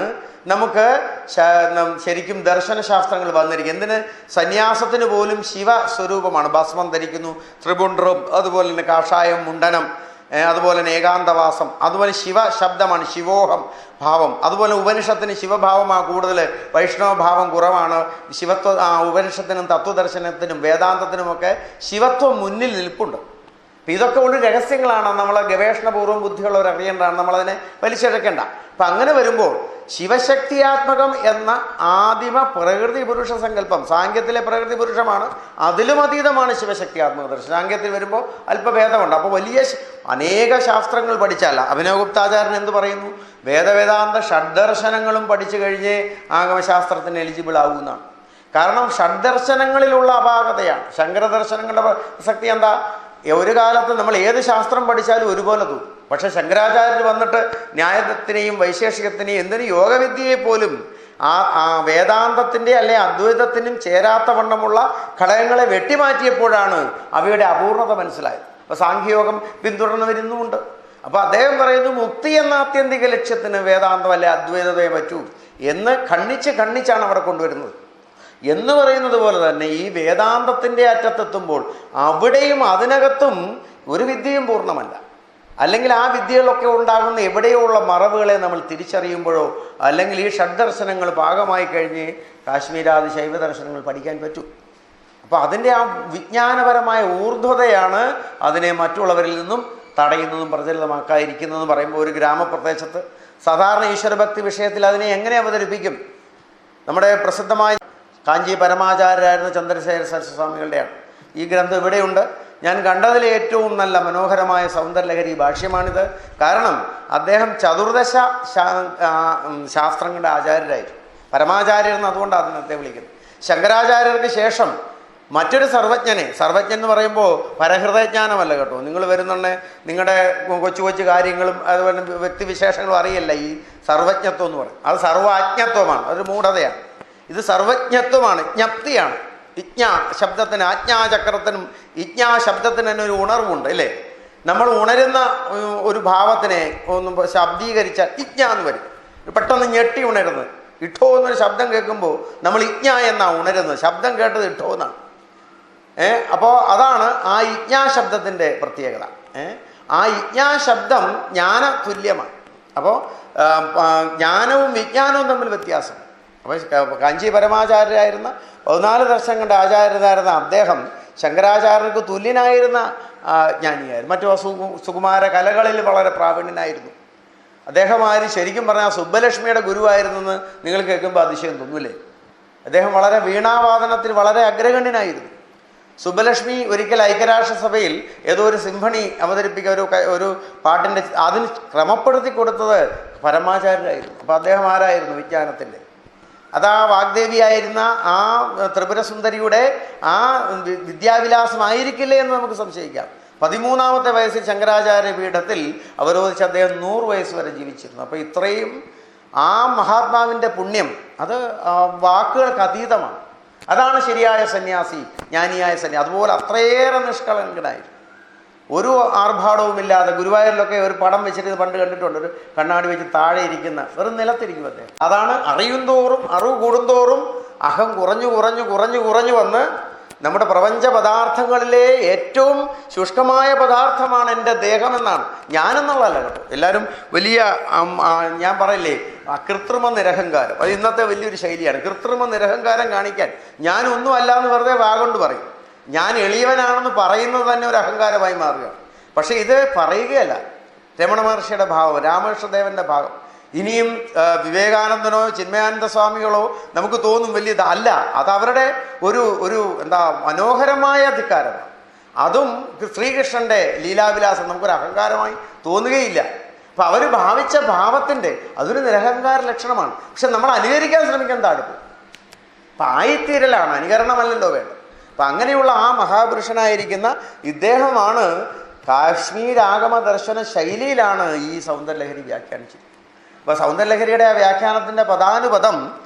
നമുക്ക് ശരിക്കും ദർശന ശരിക്കും ദർശനശാസ്ത്രങ്ങൾ വന്നിരിക്കും എന്തിന്? സന്യാസത്തിന് പോലും ശിവ സ്വരൂപമാണ് ഭസ്മം ധരിക്കുന്നു ത്രിപുണ്ഡ്രം അതുപോലെ തന്നെ കാഷായം മുണ്ടനം അതുപോലെ തന്നെ ഏകാന്തവാസം. അതുപോലെ ശിവ ശബ്ദമാണ് ശിവോഹം ഭാവം. അതുപോലെ ഉപനിഷത്തിന് ശിവഭാവമാണ് കൂടുതൽ വൈഷ്ണവ ഭാവം കുറവാണ്. ശിവത്വ ഉപനിഷത്തിനും തത്വദർശനത്തിനും വേദാന്തത്തിനുമൊക്കെ ശിവത്വം മുന്നിൽ നിൽപ്പുണ്ട്. അപ്പം ഇതൊക്കെ ഒരു രഹസ്യങ്ങളാണ്. നമ്മൾ ഗവേഷണപൂർവം ബുദ്ധിയുള്ളവർ അറിയേണ്ടതാണ് നമ്മളതിനെ വലിച്ചെടുക്കേണ്ട. അപ്പം അങ്ങനെ വരുമ്പോൾ ശിവശക്തിയാത്മകം എന്ന ആദിമ പ്രകൃതി പുരുഷ സങ്കല്പം സാങ്കേത്തിലെ പ്രകൃതി പുരുഷമാണ് അതിലും അതീതമാണ് ശിവശക്തിയാത്മക ദർശനം. സാങ്കേത്തിൽ വരുമ്പോൾ അല്പഭേദമുണ്ട്. അപ്പോൾ വലിയ അനേക ശാസ്ത്രങ്ങൾ പഠിച്ചല്ല അഭിനവഗുപ്താചാരൻ എന്ത് പറയുന്നു? വേദവേദാന്ത ഷഡ്ദർശനങ്ങളും പഠിച്ചു കഴിഞ്ഞേ ആഗമശാസ്ത്രത്തിന് എലിജിബിൾ ആകുമെന്നാണ് കാരണം ഷഡ്ദർശനങ്ങളിലുള്ള അപാകതയാണ്. ശങ്കരദർശനങ്ങളുടെ പ്രസക്തി എന്താ? ഒരു കാലത്ത് നമ്മൾ ഏത് ശാസ്ത്രം പഠിച്ചാലും ഒരുപോലെ തോന്നും. പക്ഷെ ശങ്കരാചാര്യർ വന്നിട്ട് ന്യായത്തിനെയും വൈശേഷികത്തിനെയും എന്തിനും യോഗവിദ്യയെ പോലും ആ ആ വേദാന്തത്തിന്റെ അല്ലെ അദ്വൈതത്തിനും ചേരാത്ത വണ്ണമുള്ള ഘടകങ്ങളെ വെട്ടിമാറ്റിയപ്പോഴാണ് അവയുടെ അപൂർണത മനസ്സിലായത്. അപ്പോൾ സാഖ്യയോഗം പിന്തുടർന്നു വരുന്നുമുണ്ട്. അപ്പോൾ അദ്ദേഹം പറയുന്നു മുക്തി എന്ന ആത്യന്തിക ലക്ഷ്യത്തിന് വേദാന്തം അല്ലെ അദ്വൈതതയെ പറ്റൂ എന്ന് ഖണ്ഡിച്ച് ഖണ്ഡിച്ചാണ് അവിടെ കൊണ്ടുവരുന്നത്. എന്ന് പറയുന്നത് പോലെ തന്നെ ഈ വേദാന്തത്തിന്റെ അറ്റത്തെത്തുമ്പോൾ അവിടെയും അതിനകത്തും ഒരു വിദ്യയും പൂർണമല്ല. അല്ലെങ്കിൽ ആ വിദ്യകളൊക്കെ ഉണ്ടാകുന്ന എവിടെയോ ഉള്ള മറവുകളെ നമ്മൾ തിരിച്ചറിയുമ്പോഴോ അല്ലെങ്കിൽ ഈ ഷഡ്ദർശനങ്ങൾ ഭാഗമായി കഴിഞ്ഞ് കാശ്മീരാദി ശൈവ ദർശനങ്ങൾ പഠിക്കാൻ പറ്റും. അപ്പോൾ അതിന്റെ ആ വിജ്ഞാനപരമായ ഊർധ്വതയാണ് അതിനെ മറ്റുള്ളവരിൽ നിന്നും തടയുന്നതും പ്രചരിതമാക്കാതിരിക്കുന്നതെന്ന് പറയുമ്പോൾ ഒരു ഗ്രാമപ്രദേശത്ത് സാധാരണ ഈശ്വരഭക്തി വിഷയത്തിൽ അതിനെ എങ്ങനെ അവതരിപ്പിക്കും? നമ്മുടെ പ്രസിദ്ധമായ കാഞ്ചി പരമാചാര്യരായിരുന്ന ചന്ദ്രശേഖര സരസ്വസ്വാമികളുടെയാണ്. ഈ ഗ്രന്ഥം ഇവിടെയുണ്ട്. ഞാൻ കണ്ടതിൽ ഏറ്റവും നല്ല മനോഹരമായ സൗന്ദര്യലഹരി ഭാഷ്യമാണിത്. കാരണം അദ്ദേഹം ചതുർദശ ശാസ്ത്രങ്ങളുടെ ആചാര്യരായിരുന്നു. പരമാചാര്യർ എന്ന് അതുകൊണ്ടാണ് അദ്ദേഹത്തെ വിളിക്കുന്നത് ശങ്കരാചാര്യർക്ക് ശേഷം മറ്റൊരു സർവജ്ഞനെ സർവജ്ഞൻ എന്ന് പറയുമ്പോൾ പരഹൃദയജ്ഞാനമല്ല കേട്ടോ. നിങ്ങൾ വരുന്നുണ്ടെ നിങ്ങളുടെ കൊച്ചു കൊച്ചു കാര്യങ്ങളും അതുപോലെ വ്യക്തിവിശേഷങ്ങളും അറിയില്ല ഈ സർവജ്ഞത്വം എന്ന് പറയും അത് സർവാജ്ഞത്വമാണ്. അതൊരു മൂഢതയാണ്. ഇത് സർവജ്ഞത്വമാണ് ജ്ഞപ്തിയാണ്. വിജ്ഞ ശബ്ദത്തിന് ആജ്ഞാചക്രത്തിനും ഇജ്ഞാ ശബ്ദത്തിന് തന്നെ ഒരു ഉണർവുണ്ട് അല്ലേ? നമ്മൾ ഉണരുന്ന ഒരു ഭാവത്തിനെ ഒന്ന് ശബ്ദീകരിച്ചാൽ ഇജ്ഞ എന്ന് വരും. പെട്ടെന്ന് ഞെട്ടി ഉണരുന്നത് ഇട്ടോ എന്നൊരു ശബ്ദം കേൾക്കുമ്പോൾ നമ്മൾ ഇജ്ഞ എന്നാണ് ഉണരുന്നത്? ശബ്ദം കേട്ടത് ഇട്ടോ എന്നാണ് ഏ അപ്പോൾ അതാണ് ആ ഇജ്ഞാശബ്ദത്തിന്റെ പ്രത്യേകത. ഏ ആ ഇജ്ഞാശബ്ദം ജ്ഞാന തുല്യമാണ് അപ്പോൾ ജ്ഞാനവും വിജ്ഞാനവും തമ്മിൽ വ്യത്യാസം. അപ്പോൾ കാഞ്ചി പരമാചാര്യരായിരുന്ന പതിനാല് ദർശനം കണ്ട ആചാര്യനായിരുന്ന അദ്ദേഹം ശങ്കരാചാര്യർക്ക് തുല്യനായിരുന്ന ജ്ഞാനിയായിരുന്നു. മറ്റു സുകുമാര കലകളിൽ വളരെ പ്രാവീണ്യനായിരുന്നു. അദ്ദേഹം ആര് ശരിക്കും പറഞ്ഞാൽ സുബ്ബലക്ഷ്മിയുടെ ഗുരുവായിരുന്നെന്ന് നിങ്ങൾ കേൾക്കുമ്പോൾ അതിശയം തോന്നൂലേ? അദ്ദേഹം വളരെ വീണാവാദനത്തിൽ വളരെ അഗ്രഗണ്യനായിരുന്നു. സുബ്ബലക്ഷ്മി ഒരിക്കൽ ഐക്യരാഷ്ട്രസഭയിൽ ഏതോ ഒരു സിംഫണി അവതരിപ്പിക്കുക ഒരു ഒരു പാട്ടിന്റെ അതിന് ക്രമപ്പെടുത്തി കൊടുത്തത് പരമാചാര്യരായിരുന്നു. അപ്പോൾ അദ്ദേഹം ആരായിരുന്നു വിജ്ഞാനത്തിന്റെ അതാ വാഗ്ദേവിയായിരുന്ന ആ ത്രിപുരസുന്ദരിയുടെ ആ വിദ്യാവിലാസമായിരിക്കില്ലേ എന്ന് നമുക്ക് സംശയിക്കാം. പതിമൂന്നാമത്തെ വയസ്സിൽ ശങ്കരാചാര്യ പീഠത്തിൽ അവരോധിച്ച് അദ്ദേഹം നൂറ് വയസ്സ് വരെ ജീവിച്ചിരുന്നു. അപ്പോൾ ഇത്രയും ആ മഹാത്മാവിന്റെ പുണ്യം അത് വാക്കുകൾക്ക് അതീതമാണ്. അതാണ് ശരിയായ സന്യാസി ജ്ഞാനിയായ സന്യാസി. അതുപോലെ അത്രയേറെ നിഷ്കളങ്കനായിരുന്നു. ഒരു ആർഭാടവുമില്ലാതെ ഗുരുവായൂരിലൊക്കെ ഒരു പടം വെച്ചിട്ട് പണ്ട് കണ്ടിട്ടുണ്ട്. ഒരു കണ്ണാടി വെച്ച് താഴെ ഇരിക്കുന്ന വെറും നിലത്തിരിക്കും അദ്ദേഹം. അതാണ് അറിയുന്തോറും അറിവ് കൂടുന്തോറും അഹം കുറഞ്ഞു കുറഞ്ഞു കുറഞ്ഞു കുറഞ്ഞു വന്ന് നമ്മുടെ പ്രപഞ്ച പദാർത്ഥങ്ങളിലെ ഏറ്റവും ശുഷ്കമായ പദാർത്ഥമാണ് എന്റെ ദേഹമെന്നാണ്. ഞാനെന്നുള്ളതല്ല കേട്ടോ. എല്ലാവരും വലിയ ഞാൻ പറയില്ലേ കൃത്രിമ നിരഹങ്കാരം. അത് ഇന്നത്തെ വലിയൊരു ശൈലിയാണ്. കൃത്രിമ നിരഹങ്കാരം കാണിക്കാൻ ഞാനൊന്നും അല്ല എന്ന് വെറുതെ വാഗൊണ്ട് പറയും. ഞാൻ എളിയവനാണെന്ന് പറയുന്നത് തന്നെ ഒരു അഹങ്കാരമായി മാറുകയാണ്. പക്ഷേ ഇത് പറയുകയല്ല. രമണ മഹർഷിയുടെ ഭാവം രാമകൃഷ്ണദേവന്റെ ഭാവം. ഇനിയും വിവേകാനന്ദനോ ചിന്മയാനന്ദ സ്വാമികളോ നമുക്ക് തോന്നും വലിയത് അല്ല. അത് അവരുടെ ഒരു ഒരു എന്താ മനോഹരമായ അധികാരമാണ്. അതും ശ്രീകൃഷ്ണന്റെ ലീലാവിലാസം നമുക്കൊരു അഹങ്കാരമായി തോന്നുകയില്ല. അപ്പൊ അവർ ഭാവിച്ച ഭാവത്തിന്റെ അതൊരു നിരഹങ്കാര ലക്ഷണമാണ്. പക്ഷെ നമ്മൾ അനുകരിക്കാൻ ശ്രമിക്കാൻ താഴ്ത്തു അപ്പം ആയിത്തീരലാണ് അനുകരണമല്ലല്ലോ വേണ്ടത്. അപ്പം അങ്ങനെയുള്ള ആ മഹാപുരുഷനായിരിക്കുന്ന ഇദ്ദേഹമാണ് കാശ്മീർ ആഗമ ദർശന ശൈലിയിലാണ് ഈ സൗന്ദര്യലഹരി വ്യാഖ്യാനിച്ചിരിക്കുന്നത് അപ്പോൾ സൗന്ദര്യലഹരിയുടെ ആ വ്യാഖ്യാനത്തിന്റെ പദാനുപദം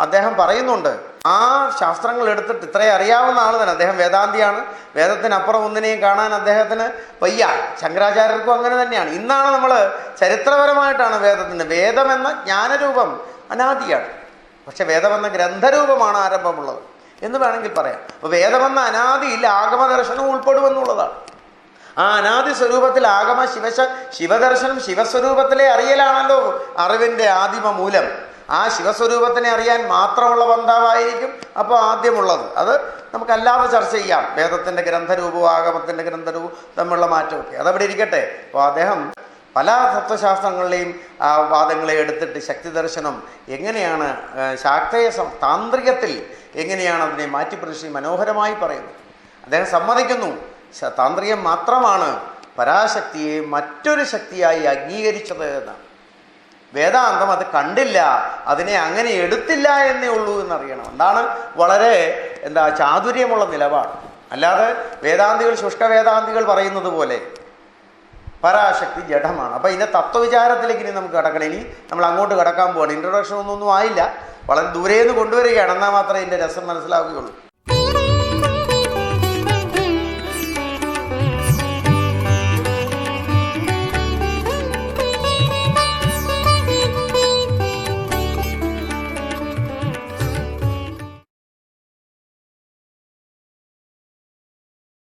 അദ്ദേഹം പറയുന്നുണ്ട്. ആ ശാസ്ത്രങ്ങൾ എടുത്തിട്ട് ഇത്രയും അറിയാവുന്ന ആൾ തന്നെ അദ്ദേഹം വേദാന്തിയാണ്. വേദത്തിനപ്പുറം ഒന്നിനെയും കാണാൻ അദ്ദേഹത്തിന് വയ്യ. ശങ്കരാചാര്യർക്കും അങ്ങനെ തന്നെയാണ്. ഇന്നാണ് നമ്മൾ ചരിത്രപരമായിട്ടാണ് വേദത്തിന്റെ വേദമെന്ന ജ്ഞാനരൂപം അനാദിയാണ്. പക്ഷെ വേദമെന്ന ഗ്രന്ഥരൂപമാണ് ആരംഭമുള്ളത്. എന്ന് വേണമെങ്കിൽ പറയാം. അപ്പോൾ വേദമെന്ന അനാദിയിൽ ആഗമദർശനം ഉൾപ്പെടുമെന്നുള്ളതാണ്. ആ അനാദി സ്വരൂപത്തിൽ ആഗമ ശിവശ ശിവദർശനം ശിവസ്വരൂപത്തിലെ അറിയലാണല്ലോ അറിവിന്റെ ആദിമ മൂലം. ആ ശിവസ്വരൂപത്തിനെ അറിയാൻ മാത്രമുള്ള ബന്ധാവായിരിക്കും അപ്പോൾ ആദ്യമുള്ളത്. അത് നമുക്കല്ലാതെ ചർച്ച ചെയ്യാം. വേദത്തിന്റെ ഗ്രന്ഥരൂപവും ആഗമത്തിന്റെ ഗ്രന്ഥരൂപവും തമ്മിലുള്ള മാറ്റമൊക്കെ. അതവിടെ ഇരിക്കട്ടെ. അപ്പോൾ അദ്ദേഹം പല തത്വശാസ്ത്രങ്ങളുടെയും വാദങ്ങളെ എടുത്തിട്ട് ശക്തി ദർശനം എങ്ങനെയാണ് ശാക്തേയ താന്ത്രികത്തിൽ എങ്ങനെയാണ് അതിനെ മാറ്റിപ്രശ്നി മനോഹരമായി പറയുന്നത് അദ്ദേഹം സമ്മതിക്കുന്നു. താന്ത്രികം മാത്രമാണ് പരാശക്തിയെ മറ്റൊരു ശക്തിയായി അംഗീകരിച്ചത് എന്നാണ്. വേദാന്തം അത് കണ്ടില്ല അതിനെ അങ്ങനെ എടുത്തില്ല എന്നേ ഉള്ളൂ എന്നറിയണം. എന്താണ്? വളരെ എന്താ ചാതുര്യമുള്ള നിലപാട്. അല്ലാതെ വേദാന്തികൾ ശുഷ്ക വേദാന്തികൾ പറയുന്നത് പോലെ പരാശക്തി ജഡമാണ്. അപ്പോൾ ഇതിന്റെ തത്വവിചാരത്തിലേക്ക് ഇനി നമുക്ക് കിടക്കണം. ഇനി നമ്മൾ അങ്ങോട്ട് കിടക്കാൻ പോവാണ്. ഇൻട്രൊഡക്ഷൻ ഒന്നും ഒന്നും ആയില്ല. വളരെ ദൂരെ നിന്ന് കൊണ്ടുവരികയാണ്. എന്നാൽ മാത്രമേ ഇതിന്റെ രസം മനസ്സിലാവുകയുള്ളൂ.